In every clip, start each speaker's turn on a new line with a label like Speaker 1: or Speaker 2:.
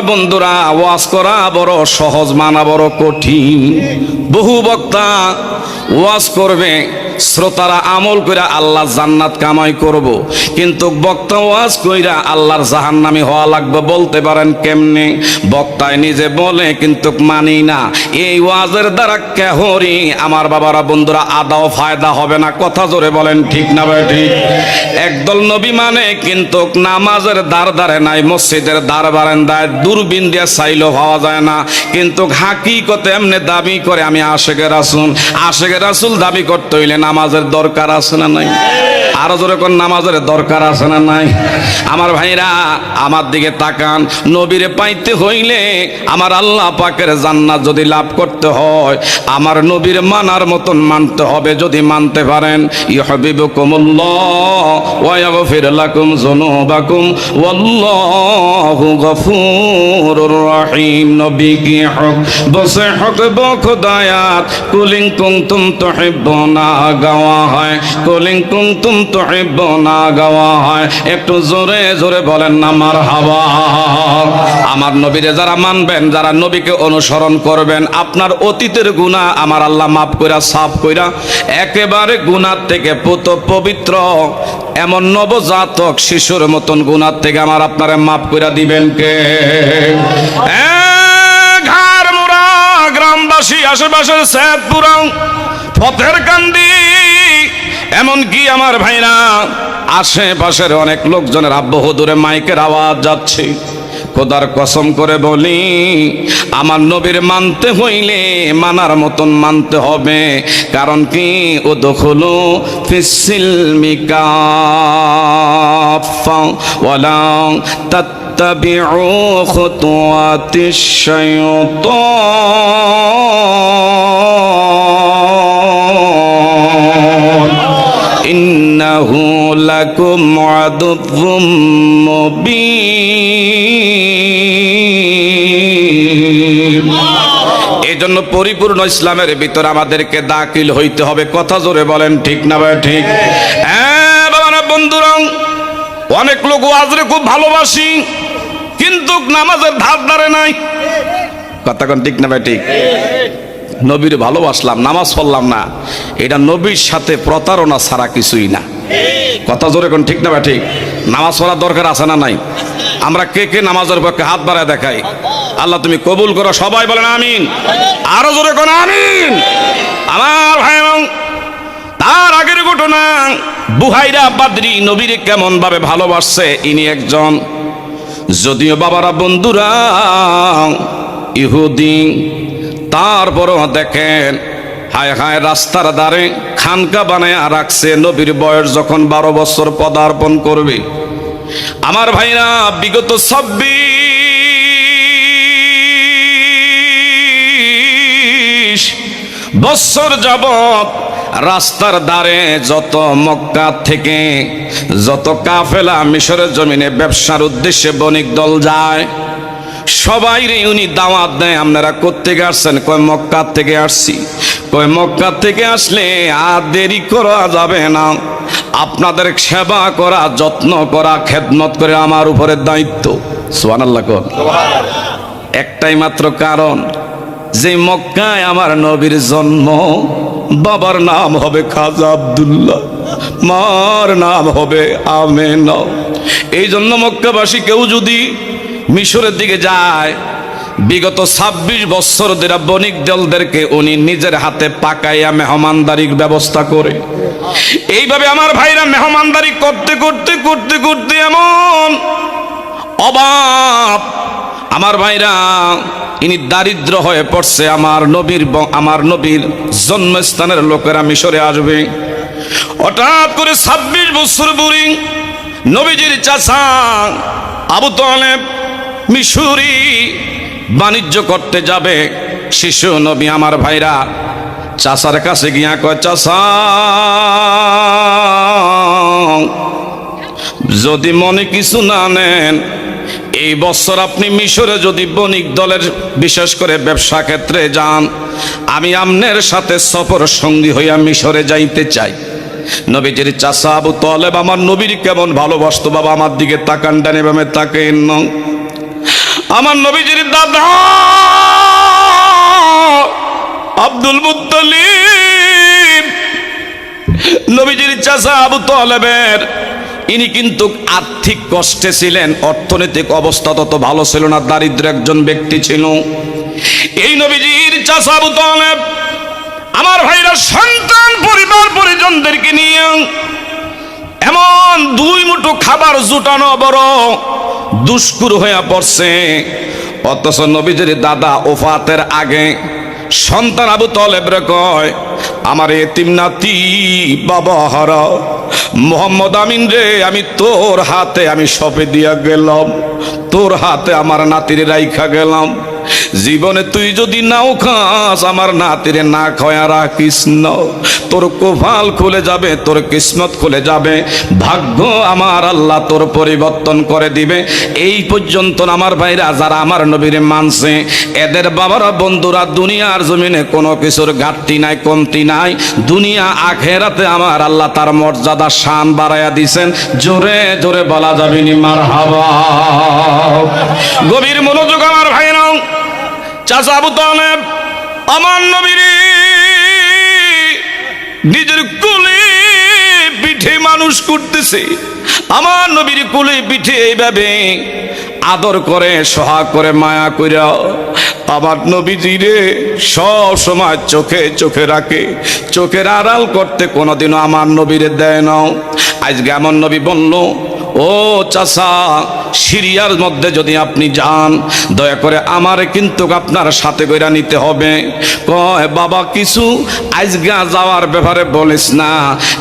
Speaker 1: বন্ধুরা ওয়াজ করা বড় সহজ মানা বড় কঠিন। বহু বক্তা ওয়াজ করবে। শ্রোতারা আমল কইরা আল্লাহ জান্নাত কামাই করব। কিন্তু বক্তা ওয়াজ কইরা আল্লাহর জাহান্নামি হওয়া লাগবে বলতে পারেন কেমনে? বক্তায় নিজে বলে, কিন্তু মানি না, এই ওয়াজের দ্বারা কেহরি? আমার বাবারা, বন্ধুরা, আদাও ফায়দা হবে না। কথা জোরে বলেন, ঠিক না ভাই, ঠিক? একদল নবী মানে কিন্তু নামাজের দ্বার দ্বারে নাই, মসজিদের দ্বার বারান্দায় দূরবীন দিয়ে চাইলেও পাওয়া যায় না। কিন্তু হাকিকতে এমনি দাবি করে, আমি আশেকের রাসুল। আশেকের রাসুল দাবি করতে হইলে নামাজের দরকার আছে না নাই? আরও জোরে কোন নামাজের দরকার আছে না নাই? আমার ভাইরা, আমার দিকে তাকান। নবীরে পাইতে হইলে আমার আল্লাহ পাকের জান্নাত যদি লাভ করতে হয়, আমার নবীর মানার মতন মানতে হবে যদি মানতে পারেন। ইহবিবুকুমুল্লাহ ওয়া ইয়াগফির লাকুম যুনুবাকুম। ওয়াল্লাহু গফুরুর রহিম। নবী কি হক, বসে হক বখদায়াত কুলিং কুনতুম তুহিব্বুনা গাওয়া হয়। কুলিং কুনতুম তুহিব্বুনা গাওয়া হয়। একটু জোরে জোরে বলেন না, মারহাবা। আমার নবীরে যারা মানবেন, যারা নবীকে অনুসরণ করবেন, আপনার অতীতের গুনাহ আমার আল্লাহ মাফ কইরা, সাফ কইরা, একেবারে গুনার থেকে পুত পবিত্র, এমন নবজাতক শিশুর মতন গুনার থেকে আমার আপনারে মাফ কইরা দিবেন কে? গ্রামবাসী, আশেপাশের স্যাদপুরা পথের কান্দি এমনকি আমার ভাইরা, আশেপাশের অনেক লোকজনের আব্বহ দূরে মাইকের আওয়াজ যাচ্ছে। খোদার কসম করে বলি, আমার নবীর মানতে হইলে মানার মতন মানতে হবে। কারণ কি? ও দখলু মিকা ওয়ালা ইন্নাহু এজন্য পরিপূর্ণ ইসলামের ভিতর আমাদেরকে দাখিল হইতে হবে। কথা জোরে বলেন, ঠিক না ভাই? ঠিক। হ্যাঁ বাবা বন্ধুরা, অনেক লোক আজরে খুব ভালোবাসি, কিন্তু নামাজের ধার ধারে নাই। কথা ঠিক না ভাই? ঠিক। নবীর ভালোবাসলাম, নামাজ পড়লাম না। এটা নবীর সাথে প্রতারণা ছাড়া কিছুই না। কথা জোরে কোন ঠিক না ভাই ঠিক? নামাজ পড়ার দরকার আছে না নাই? আমরা কে কে নামাজের পক্ষে হাত বাড়ায় দেখাই? আল্লাহ তুমি কবুল করো, সবাই বলেন আমিন। আরও জোরে কোন আমিন? আমার ভাই তার আগের ঘটনা, বুহাইরা বাদরি নবীরে কেমন ভাবে ভালোবাসছে? ইনি একজন, যদিও বাবারা বন্ধুরা, ইহুদি তারপরও দেখেন, হায় হায় রাস্তার দ্বারে খানকা বানায় রাখছে নবীর বয়স যখন বারো বছর পদার্পণ করবে। আমার ভাইরা, বিগত ছাব্বিশ বছর যাবত রাস্তার দ্বারে যত মক্কা থেকে যত কাফেলা মিশরের জমিনে ব্যবসার উদ্দেশ্যে বণিক দল যায় সবাই রে উনি দাওয়াত দেয় আপনারা কোত্থেকে আসছেন? কয় মক্কা থেকে আসছি। কয় মক্কা থেকে আসলে আর দেরি করা যাবে না। আপনাদের সেবা করা যত্ন করা খেদমত করে আমার উপরে দায়িত্ব। সোয়ান আল্লাহ একটাই মাত্র কারণ যে মক্কায় আমার নবীর জন্ম বাবার নাম হবে খাজা আব্দুল্লাহ মার নাম হবে আমেন। এই জন্য মক্কাবাসী কেউ যদি মিশরের দিকে যায়। বিগত ২৬ বছর ধরে বণিক দলদেরকে উনি নিজের হাতে পাকাইয়া মেহমানদারির ব্যবস্থা করে। এইভাবে আমার ভাইরা মেহমানদারি করতে করতে করতে করতে এমন অভাব। আমার ভাইরা, ইনি দারিদ্র হয়ে পড়ছে। আমার নবীর আমার নবীর জন্মস্থানের লোকেরা মিশরে আসবে। হঠাৎ করে ছাব্বিশ বছর বুড়ি নবীজির চাষা আবু তালেব মিশরি বাণিজ্য করতে যাবে শিশু নবী আমার ভাইরা। চাষার কাছে গিয়া কয় চাষা যদি মনে কিছু না নেন, এই বছর আপনি মিশরে যদি বণিক দলের বিশেষ করে ব্যবসা ক্ষেত্রে যান, আমি আমনের সাথে সফর সঙ্গী হইয়া মিশরে যাইতে চাই। নবীজির চাষা আবু তলেব, আমার নবীর কেমন ভালোবাসতো, বাবা, আমার দিকে তাকান, ডানে বামে তাকেন আমার নবীজির দাদা আব্দুল মুত্তালিব। নবীজির চাচা আবু তালেবের। ইনি কিন্তু আর্থিক কষ্টে ছিলেন, অর্থনৈতিক অবস্থা তত ভালো ছিল না, দারিদ্র একজন ব্যক্তি ছিল। এই নবীজির চাচা আবু তালেব আমার ভাইরা, সন্তান, পরিবার, পরিজনদেরকে নিয়ে এমন দুই মুঠো খাবার জুটানো বড় দুষ্কুর হইয়া পড়ছে। অথচ নবীজির দাদা ওফাতের আগে সন্তান আবু তলেব রে কয়, আমার এতিম নাতি, বাবা হারা, মোহাম্মদ আমিন রে, আমি তোর হাতে আমি সপে দিয়া গেলাম। তোর হাতে আমার নাতির রাইখা গেলাম। জীবনে তুই যদি নাও খাস, আমার নাতিরে না খয়া রাখিস তোর কোভাল খুলে যাবে, তোর কিসমত খুলে যাবে। ভাগ্য আমার আল্লাহ তোর পরিবর্তন করে দিবে। এই পর্যন্ত আমার ভাইরা, যারা আমার নবীরে মানছে, এদের বাবারা বন্ধুরা, দুনিয়ার জমিনে কোনো কিছুর ঘাটতি নাই, কমতি নাই। দুনিয়া আখেরাতে আমার আল্লাহ তার মর্যাদা শান বাড়াইয়া দিছেন। জোরে জোরে বলা যাবে নি মার হাওয়া গভীর মনোযোগ আমার চাচা আবু তালেব, আমার নবীর নিজের কুলে পিঠে মানুষ করতেছে। আমার নবীর কুলে পিঠে এইভাবে আদর করে, সহাগ করে, মায়া করে আমার নবীজিরে সব সময় চোখে চোখে রাখে। চোখের আড়াল করতে কোনোদিনও আমার নবীরে দেয় না আজকে আমার নবী বলল, ও চাচা সিরিয়ার মধ্যে যদি আপনি যান, দয়া করে আমার কিন্তু আপনার সাথে কইরা নিতে হবে। কয়, বাবা, কিছু আজগা যাওয়ার ব্যাপারে বলিস না,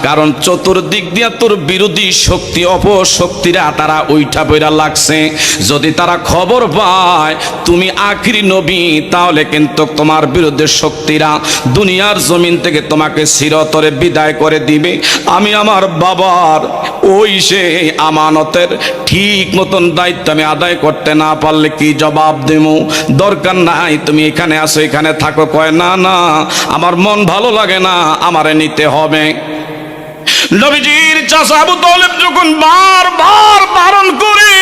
Speaker 1: কারণ চতুর্দিক দিয়া তোর বিরোধী শক্তি, অপশক্তিরা তারা ওইটা বইরা লাগছে। যদি তারা খবর পায়, তুমি আখিরি নবী, তাহলে কিন্তু তোমার বিরুদ্ধে শক্তিরা দুনিয়ার জমিন থেকে তোমাকে চিরতরে বিদায় করে দিবে। আমি আমার বাবার, ওই সে আমানতের ঠিক মতন দায়িত্ব আমি আদায় করতে না পারলে কি জবাব দেব? দরকার নাই, তুমি এখানে আসো এখানে থাকো। কয়, না না, আমার মন ভালো লাগে না, আমারে নিতে হবে। নবীজির চাষা আবু তলেব যখন বারবার বারণ করে,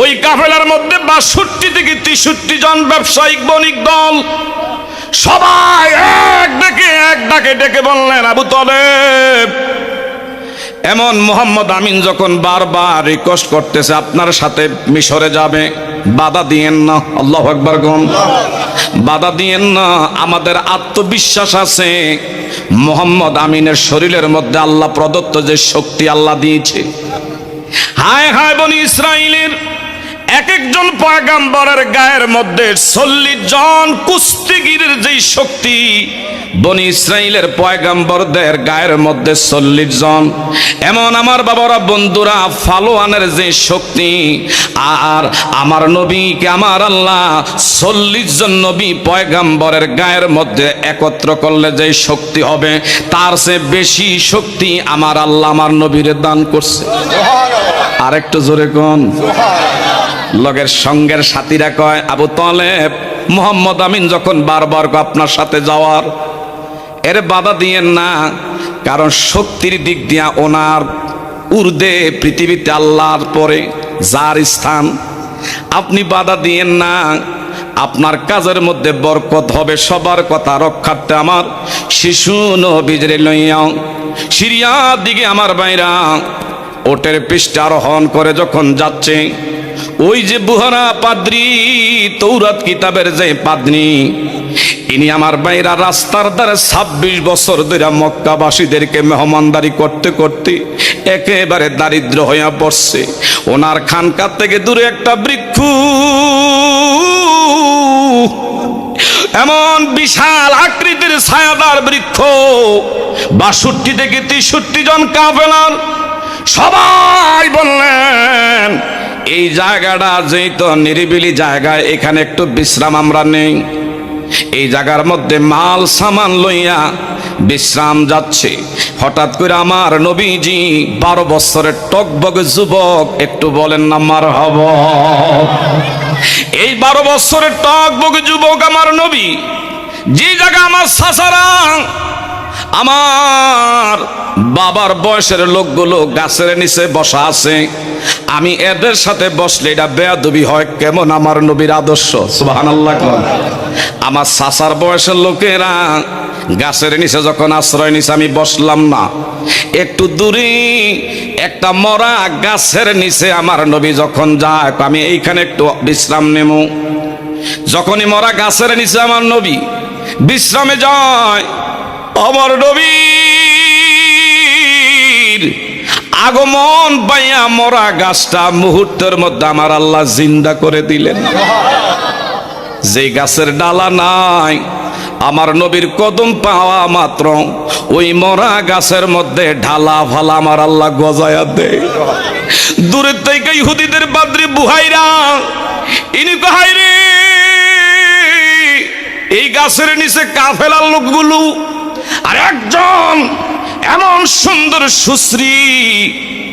Speaker 1: ওই কাফেলার মধ্যে বাষট্টি থেকে তেষট্টি জন ব্যবসায়িক, বণিক দল, সবাই এক ডেকে, এক ডাকে ডেকে বললেন, আবু তলেব এমন মোহাম্মদ আমিন যখন বারবার রিকোয়েস্ট করতেছে, আপনার সাথে মিশরে যাবে, বাধা দিয়েন না, আল্লাহ একবার গন বাধা দিয়েন না, আমাদের আত্মবিশ্বাস আছে, মোহাম্মদ আমিনের শরীরের মধ্যে আল্লাহ প্রদত্ত যে শক্তি আল্লাহ দিয়েছে। হায় হায় বনি ইসরায়েলের একজন পয়গাম্বরের গায়ের মধ্যে চল্লিশ জন কুস্তিগিরের যেই শক্তি, বনি ইসরায়েলের পয়গাম্বরদের গায়ের মধ্যে চল্লিশ জন। এমন আমার বাবারা, বন্ধুরা, ফালোয়ানের যে শক্তি, আর আমার নবীকে, আমার আল্লাহ চল্লিশ জন নবী পয়গাম্বরের গায়ের মধ্যে একত্র করলে যে শক্তি হবে, তার চেয়ে বেশি শক্তি আমার আল্লাহ, আমার নবীরে দান করছে। আরেকটু জোরে কোন? লগের সঙ্গের সাথীরা কয়, আবু তলেব, মোহাম্মদ আমিন যখন বারবার আপনার সাথে যাওয়ার, এর বাধা দিয়েন না, কারণ শক্তির দিক দিয়া ওনার উর্দে পৃথিবীতে আল্লাহর পরে যার স্থান, আপনি বাধা দিয়েন না, আপনার কাজের মধ্যে বরকত হবে, সবার কথা রক্ষার্থে আমার শিশু নবীজরে লইয়াও সিরিয়ার দিকে আমার বাইরা, ওটের পৃষ্ঠে আরোহণ করে যখন যাচ্ছে ওই যে বুহারা পাদ্রি তৌরাত কিতাবের যে পাদ্রি, ইনি আমার বাইরা রাস্তার দ্বারা ছাব্বিশ বছর ধরে মক্কাবাসীদেরকে মেহমানদারি করতে করতে একেবারে দারিদ্র হইয়া পড়ছে। ওনার খানকার থেকে দূরে একটা বৃক্ষ। এমন বিশাল আকৃতির ছায়াদার বৃক্ষ, বাষট্টি থেকে তেষট্টি জন কাফেলার। সবাই বললেন এই জায়গাটা যেই তো নিরিবিলি জায়গায় এখানে একটু বিশ্রাম আমরা নেই। এই জায়গার মধ্যে মাল সামান লইয়া বিশ্রাম যাচ্ছে। হঠাৎ করে আমার নবীজি বারো বছরের টকবগ যুবক, একটু বলেন না মার হব এই বারো বছরের টকবগ যুবক আমার নবী, যে জায়গা আমার সাসারা আমার বাবার বয়সের লোকগুলো গাছের নিচে বসা আছে। আমি এদের সাথে বসলে এটা বেয়াদবি হয়। কেমন আমার নবীর আদর্শ? সুবাহান আমার সাসার বয়সের লোকেরা গাছের নিচে যখন আশ্রয় নিচে আমি বসলাম না। একটু দূরে একটা মরা গাছের নিচে আমার নবী যখন যায় আমি এইখানে একটু বিশ্রাম নেব যখনই মরা গাছের নিচে আমার নবী বিশ্রামে যায় আমার নবীর আগমন পাইয়া মরা গাছটা মুহূর্তের মধ্যে আমার আল্লাহ জিন্দা করে দিলেন। যে গাছের ডালা নাই, আমার নবীর কদম পাওয়া মাত্র, ওই মরা গাছের মধ্যে ঢালা ফালা আমার আল্লাহ গজায়া দেয়। দূরের থেকে ইহুদিদের বাদ্রি বুহাইরা, ইনি কাহাই রে, এই গাছের নিচে কাফেলার লোকগুলো আর একজন এমন সুন্দর সুশ্রী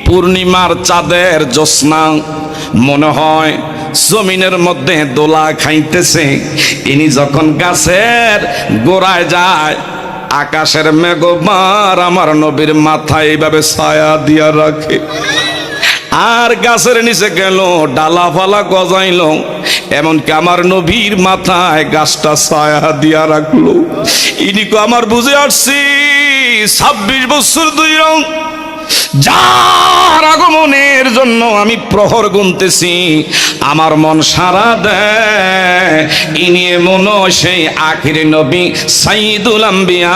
Speaker 1: পূর্ণিমার চাঁদের জ্যোৎস্না মনে হয় জমিনের মধ্যে দোলা খাইতেছে। ইনি যখন গাছের গোড়ায় যায়, আকাশের মেঘমার আমার নবীর মাথায় এইভাবে ছায়া দিয়া রাখে। আর গাছের নিচে গেল, ডালা ফালা গজাইল। এমনকি আমার নবীর মাথায় গাছটা ছায়া দিয়া রাখল। ইনিকো আমার বুঝে আসছি, ছাব্বিশ বছর দুই রং। যার আগমনের জন্য আমি প্রহর গুনতেছি, আমার মন সারা দেয়। ইনিয়ে মন সেই আখির নবী সাইদুল আম্বিয়া